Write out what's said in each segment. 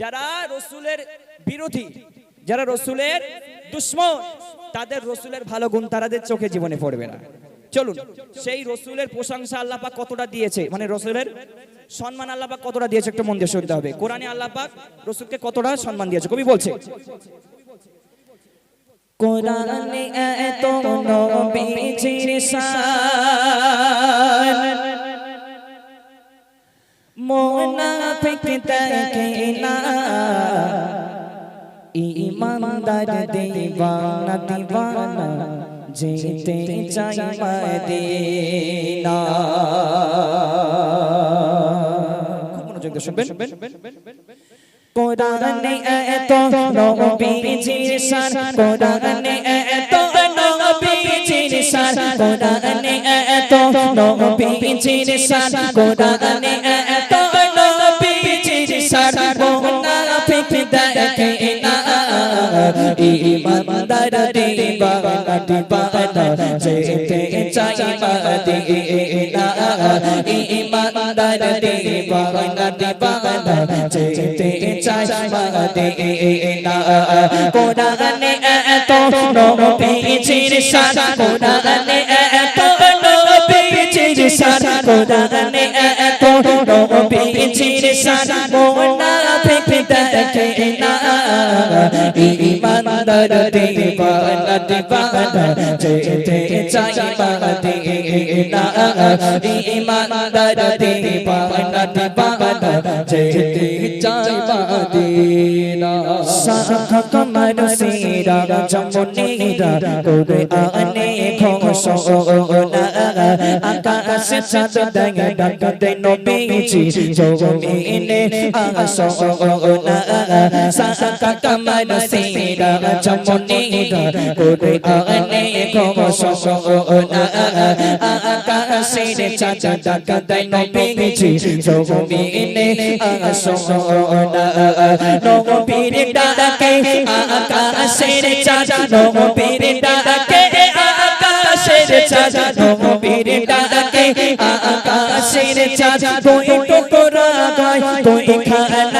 যারা রসুলের বিরোধী, যারা রসুলের দুশ্মন, তাদের রসুলের ভালো গুণ তাদের চোখে জীবনে পড়বে না। চলুন, সেই রসুলের প্রশংসা আল্লাহ পাক কতটা দিয়েছে? মানে রসুলের সম্মান আল্লাপাক কতটা দিয়েছে একটু মন দিয়ে শুনতে হবে। কোরআনে আল্লাহ পাক রসুলকে কতটা সম্মান দিয়েছে? কবি বলছে শান মুনাফিক তাকে না ইমানদার দিবানা দিবানা যেতে চাই মদিনা মনোযোগ দিয়ে শুনবেন কোরআনে এত নবীজির শান কোরআনে এত নবীজির শান কোরআনে এত নবীজির শান কোরআনে এত ইমানদার দিবানা যেতে চাই মদিনা ইমানদার দিবানা দিবানা যেতে চাই মদিনা কোরআনে এত নবীজির শান কোরআনে শান কোরআনে এত নবীজির শান মুনাফিক দেখে না ইমানদার দিবানা দিবানা যেতে চাই মদিনা ইমানদার দিবানা দিবানা যেতে চাই মদিনা শাখ কমর সিরা জমুনিরা করে আনে ঘোষণা আকাশ চাঁদ দেয় ডাকতে নবীজি জমিনে আসনা শাখ কমর সিরা জমুনিরা করে আনে নবীজি আসনা নবীর ডাকে আকাশের চাঁদ নবীর ডাকে আকাশের চাঁদ নবীর ডাকে আকাশের চাঁদ তুই টুকরা গায় তুই খানা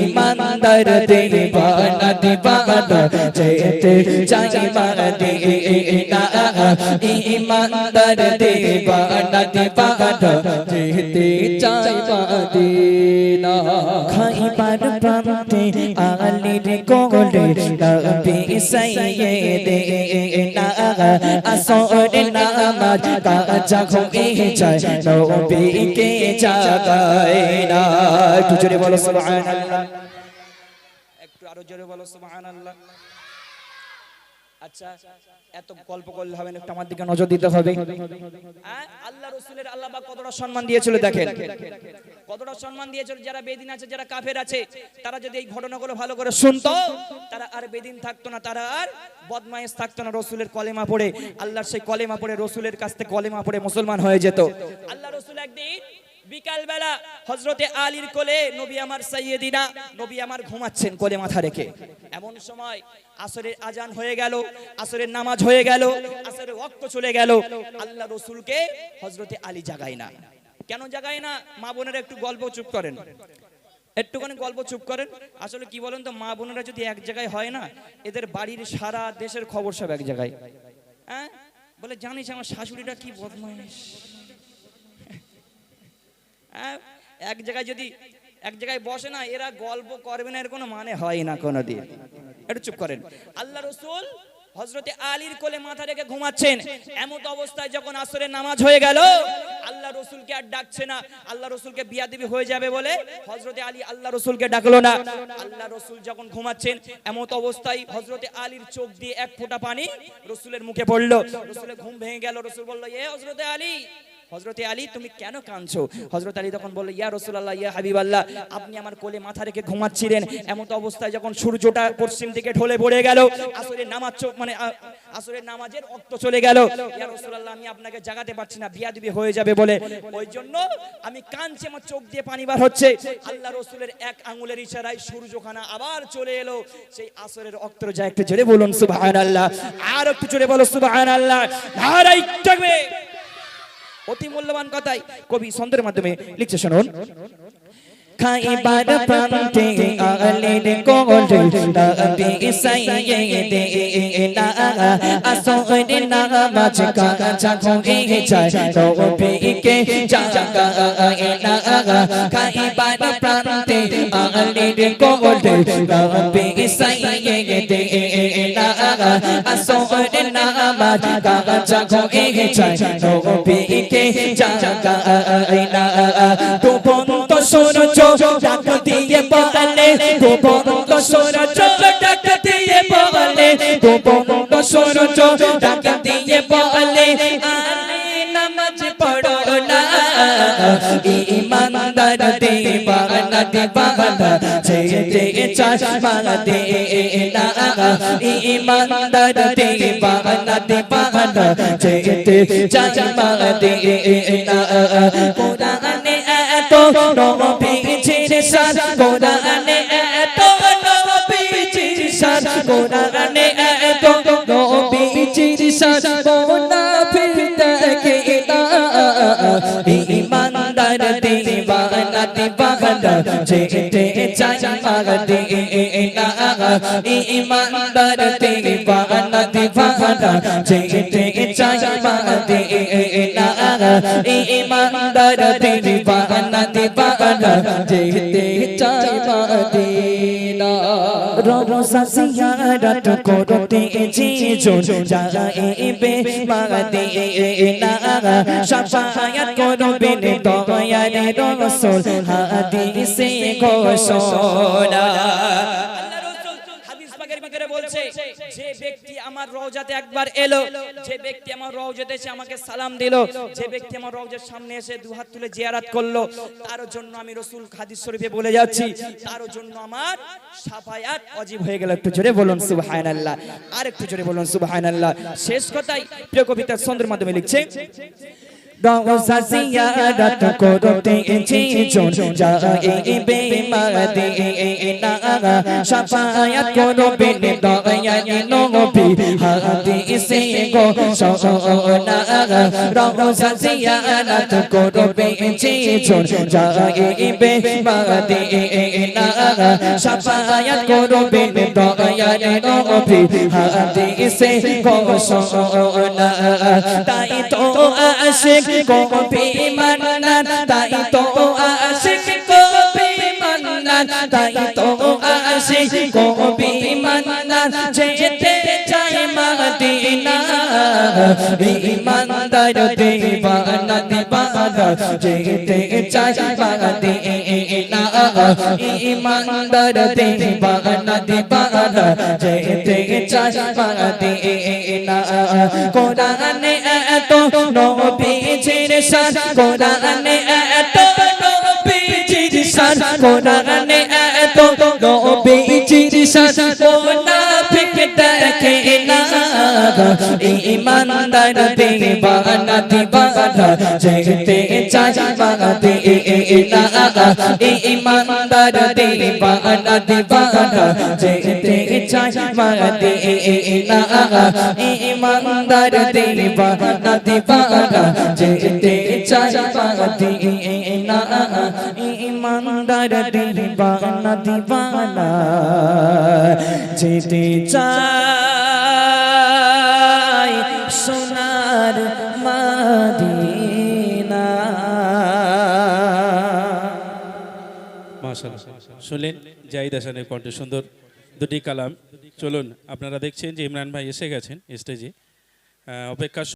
ইমানদার দিবানা দিবানা যেতে চাই মদিনা ইমানদার দিবানা দিবানা যেতে চাই মদিনা খাইবার প্রান্তে আলির কোলে নবী সাইয়েদে আসরে নামাজ বলো সুবহানাল্লাহ। আচ্ছা এত গল্প করলে হবে না একটু আমার দিকে নজর দিতে হবে। হ্যাঁ? আল্লাহ রসুলের আল্লাহ পাক কতটা সম্মান দিয়েছিল দেখেন। কতটা সম্মান দিয়েছিল যারা বেদিন আছে যারা কাফের আছে তারা যদি এই ঘটনাগুলো ভালো করে শুনতো তারা আর বেদিন থাকতো না তারা আর বদমাইশ থাকতো না রসুলের কলেমা পড়ে। আল্লাহর সেই কলেমা পড়ে রসুলের কাছ থেকে কলেমা পড়ে মুসলমান হয়ে যেত। আল্লাহ রসুল একদিন বিকাল বেলা হজরতে আলীর কোলে নবী আমার সাইয়েদিনা, নবী আমার ঘুমাচ্ছেন কোলে মাথা রেখে। এমন সময় আসরের আজান হয়ে গেল, আসরের নামাজ হয়ে গেল, আসরের ওয়াক্ত চলে গেল। আল্লাহ রসুলকে হজরতে আলী জাগায় না। কেন জাগায় না? মা বোনেরা একটু গল্প চুপ করেন। একটুখানি গল্প চুপ করেন। আসলে কি বলেন তো, মা বোনেরা যদি এক জায়গায় হয় না, এদের বাড়ির সারা দেশের খবর সব এক জায়গায়। হ্যাঁ? বলে, জানিস আমার শাশুড়িটা কি বদমাইশ? হ্যাঁ, এক জায়গায় যদি এক জায়গায় বসে না এরা গল্প করবে না এর কোনো মানে হয় না কোনো দিন একটু চুপ করেন। আল্লাহ রসুল হজরতে আলীর কোলে মাথা রেখে ঘুমাচ্ছেন। এমত অবস্থায় যখন আসরের নামাজ হয়ে গেল আল্লাহ রসুলকে আর ডাকছে না। আল্লাহ রসুলকে বিয়া দিবি হয়ে যাবে বলে হজরতে আলী আল্লাহ রসুলকে ডাকলো না। আল্লাহ রসুল যখন ঘুমাচ্ছেন এমত অবস্থায় হজরতে আলীর চোখ দিয়ে এক ফোঁটা পানি রসুলের মুখে পড়ল। রসুলের ঘুম ভেঙে গেল। রসুল বলল এ হজরতে আলী হজরতে আলী তুমি কেন কাঁদছো? হজরত আলী তখন বলল ইয়া রসুল্লাহ ইয়া হাবিবাল্লাহ আপনি আমার কোলে মাথা রেখে ঘুমাচ্ছিলেন। এমন অবস্থায় যখন সূর্যটা পশ্চিম দিকে ঢলে পড়ে গেল আসরের নামাজ মানে আ, আসরের নামাজের অক্ত চলে গেল। ইয়া রসুল্লাহ আমি আপনাকে জাগাতে পারছি না বিয়াদবি হয়ে যাবে বলে। ওই জন্য আমি কাঁদছি আমার চোখ দিয়ে পানি বার হচ্ছে। আল্লাহ রসুলের এক আঙুলের ইশারায় সূর্যখানা আবার চলে এলো। সেই আসরের অক্তর যা একটু জোরে বলুন সুবহানাল্লাহ। আর একটু জোরে বলো সুবহানাল্লাহ। নারাই থাকবে অতি মূল্যবান কথাই কবি ছন্দের মাধ্যমে লিখছে শুনুন। খাইবার প্রান্তে আলের কোলে নবী সাইয়েদেনা আসরের নামাজ কাজা হয়ে যায় নবীকে জাগায়না খাইবার প্রান্তে আলের কোলে নবী সাইয়েদেনা আসরের নামাজ কাজা হয়ে যায় নবীকে জাগায়না ডুবন্ত সূর্য ডাক দিয়ে বলে ডুবন্ত সূর্য ডাক দিয়ে বলে ডুবন্ত সূর্য ডাক দিয়ে বলে ইমানদার দেবানা দেবানা যেতে চাশমা দে না ইমানদার দেবানা দেবানা যেতে চাশমা দে না কোরআনে এত নবীজির সাথ কোরআনে এত নবীজির সাথ কোরআনে এত নবীজির সাথ মুনাফিক দেখে না? ইমানদার দিবানা দিবানা যেতে চাই মাগদে না ইমানদার দিবানা দিবানা যেতে চাই মাগদে না ইমানদার দিবানা দিবানা যেতে চাই মাদিনা রোজা জিয়ারত করতে জিজুন যাইবে মাদিনা শাফায়াত করবেন দয়ার রাসূল হাদিসে ভিতরে বলছে, যে ব্যক্তি আমার রওজাতে একবার এলো, যে ব্যক্তি আমার রওজাতে এসে আমাকে সালাম দিল, যে ব্যক্তি আমার রওজার সামনে এসে তুলে জিয়ারাত করল, তার জন্য আমি রসুল হাদিস শরীফে বলে যাচ্ছি, তার জন্য আমার সাফায়াত অজীব হয়ে গেল। একটু জোরে বলুন, সুবহানাল্লাহ। আর একটু জোরে বলুন, সুবহানাল্লাহ। শেষ কথাই প্রিয় কবিতা ছন্দের মাধ্যমে লিখছে রোজা জিয়ারত করতে জিজুন যাইবে মাদিনা শাফায়াত করবেন দয়ার নবী হাদিসে ঘোষণা রোজা জিয়ারত করবে জিজুন যাইবে মাদিনা শাফায়াত করবেন দয়ার নবী হাদিসে ঘোষণা তাই তো আশিক কবি মান্নান তাই তো আশিক কবি মান্নান তাই তো আশিক কবি মান্নান যেতে ইমানদার দেবানা দেবানা যেতে চাই মদিনা ইমানদার দেবানা দেবানা যেতে চাই মদিনা কোরআনে এত নবীজির শান কোরআনে এত নবীজির শান কোরআনে এত নবীজির শান মুনাফিক দেখে না ইমানদার দেবানা দিবানা যেতে চাই মদিনা ইমানদার দেবানা দিবানা যেতে চাই মদিনা ইমানদার দেবানা দিবানা যেতে চাই মদিনা ইমানদার দেবানা দিবানা যেতে চাই মাশাআল্লাহ শুনলেন জাহিদ হাসানের কণ্ঠে সুন্দর। দুটি কালাম। চলুন, আপনারা দেখছেন যে ইমরান ভাই এসে গেছেন স্টেজে অপেক্ষা